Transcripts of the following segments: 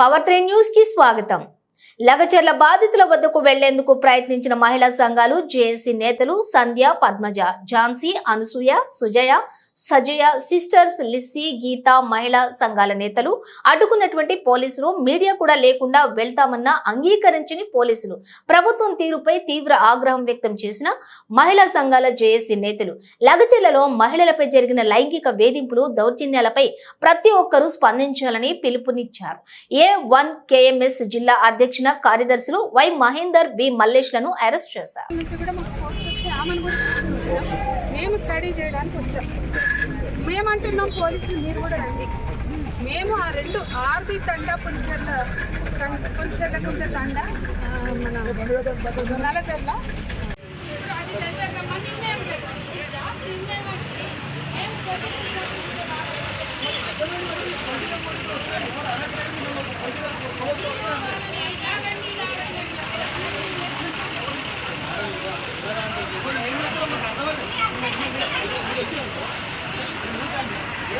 Power three న్యూస్కి స్వాగతం. లగచర్ల బాధితుల వద్దకు వెళ్ళేందుకు ప్రయత్నించిన మహిళా సంఘాలు జేఏసీ నేతలు సంధ్య పద్మజ ఝాన్సీ అనసూయ సుజయ సజయ సిస్టర్స్ లిస్సి గీత మహిళా సంఘాల నేతలు అడ్డుకున్నటువంటి పోలీసులు మీడియా కూడా లేకుండా వెళ్తామన్న అంగీకరించని పోలీసులు ప్రభుత్వం తీరుపై తీవ్ర ఆగ్రహం వ్యక్తం చేసిన మహిళా సంఘాల జేఏసీ నేతలు. లగచెర్లలో మహిళలపై జరిగిన లైంగిక వేధింపులు దౌర్జన్యాలపై ప్రతి ఒక్కరూ స్పందించాలని పిలుపునిచ్చారు. ఏ వన్ కేఎంఎస్ జిల్లా పర్యవేక్షణ కార్యదర్శులు వై మహేందర్ బి మల్లేష్లను అరెస్ట్ చేశారు. మేము స్టడీ చేయడానికి వచ్చాం. మేమంటున్నాం పోలీసులు మీరు కూడా రండి. మేము ఆ రెండు ఆర్బి తండ పులిచెర్ల పులిచెర్ల కొంచెం తండ మన నలచెర్ల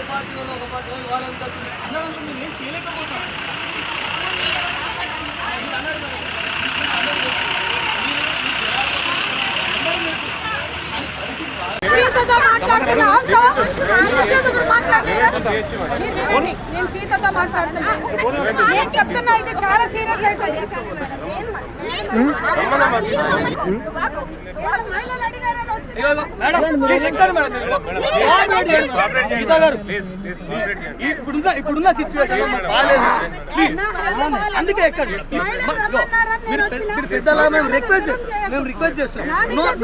పార్టీలో ఒక పార్టీ వాళ్ళంతా అందరూ సీతతో మాట్లాడుతున్నా ఆల్తో ఆయన సీతతో మాట్లాడుతున్నా. నేను సీతతో మాట్లాడుతున్నా. నేను చెప్తున్నా ఇది చాలా సీరియస్ అవుతుంది ఇప్పుడున్న ఇప్పుడున్న సిచ్యువేషన్ బాగాలేదు. ప్లీజ్ అందుకే ఎక్కండి? మీరు పెద్దలా మేము రిక్వెస్ట్ చేస్తాం. మేము రిక్వెస్ట్ చేస్తాం.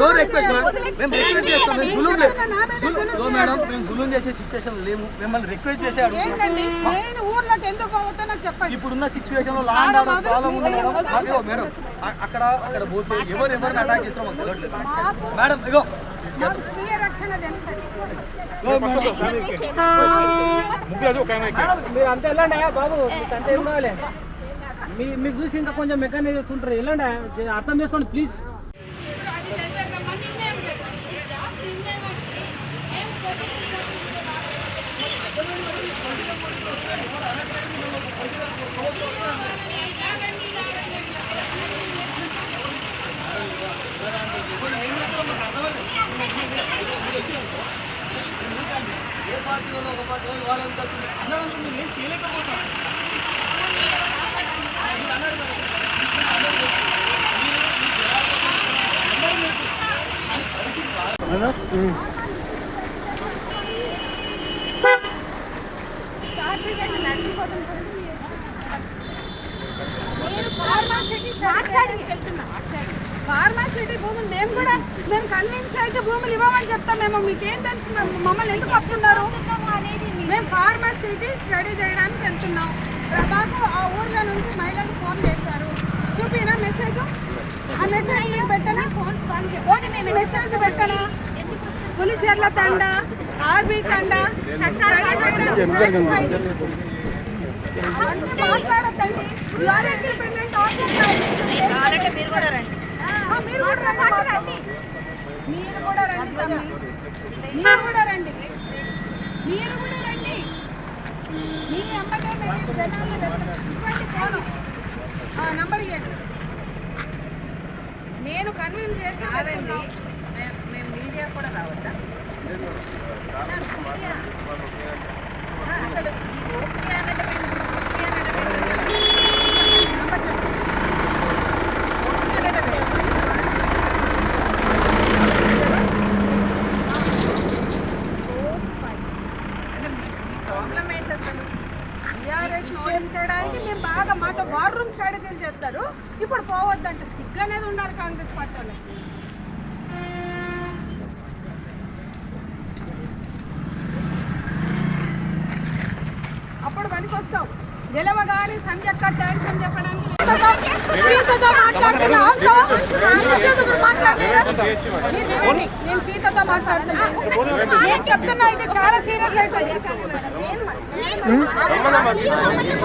నో రిక్వెస్ట్ మేము రిక్వెస్ట్ చేస్తాం. మేము జులుం మేడం మేము జులుం చేసే సిచ్యువేషన్ లేము. మిమ్మల్ని రిక్వెస్ట్ చేసే అడుగుతున్నాం ఏంటండి నేను ఊర్లోకి ఎందుకు పోవద్దో నాకు చెప్పండి. ఇప్పుడున్న సిచ్యువేషన్లో లాండ్ ఆర్డర్ ప్రాబ్లం ఉంది మేడం అదిగో మేడం అ- అక్కడ అక్కడ పోతే ఎవరు ఎవరిని అటాక్ చేస్తారో మాకు తెలియట్లేదు మాకు మేడం ఇగో మాకు స్వీయ రక్షణ తెలుసండి. మీరు అంతా వెళ్ళండి బాబు. అంతా చూసి ఇంకా కొంచెం మెకానిక్ చేస్తుంటారు. వెళ్ళండి అర్థం చేసుకోండి ప్లీజ్ నేను చేయలేకపోతాను నేను ఫార్మాసిటీ మాట్లాడి. ఫార్మాసిటీ భూములు మేము కూడా మేము కన్విన్స్ అయితే భూములు ఇవ్వమని చెప్తాం. మేము మీకేం తెలుసు? మమ్మల్ని ఎందుకు వస్తున్నారు మేము ఫార్మాసిటీ స్టడీ చేయడానికి వెళ్తున్నాం. మాకు ఆ ఊర్లో నుంచి మహిళలు ఫోన్ చేశారు. చూపినా మెసేజ్? ఆ మెసేజ్ పెట్టనా? పోనీ మెసేజ్ పెట్టనా? పులిచెర్ల తండ ఆర్బీ తండ స్టడీ చేయడానికి అన్నీ మీరు కూడా మీరు కూడా రండి తమ్మి. మీరు కూడా రండి. మీరు కూడా రండి. మీ అమ్మటే మేము జనాలు ఇవ్వండి ఫోను. నంబర్ ఇవ్వండి నేను కన్విన్స్ చేసి వెళ్తున్నాం. మేము మీడియా కూడా రావద్దా? టీఆర్ఎస్ ఓడించడానికి మేము బాగా మాతో వార్ రూమ్ స్ట్రాటజీలు చేస్తారు. ఇప్పుడు పోవద్దంటే. సిగ్గు అనేది ఉండాలి కాంగ్రెస్ పార్టీ వాళ్ళకి అప్పుడు పనికి వస్తావు. గెలవగానే సంధ్యక్క థ్యాంక్స్ అని చెప్పడానికి సీతతో మాట్లాడుతున్నా. నేను సీతతో మాట్లాడుతున్నా. నేను చెప్తున్నా ఇది చాలా సీరియస్ అవుతుంది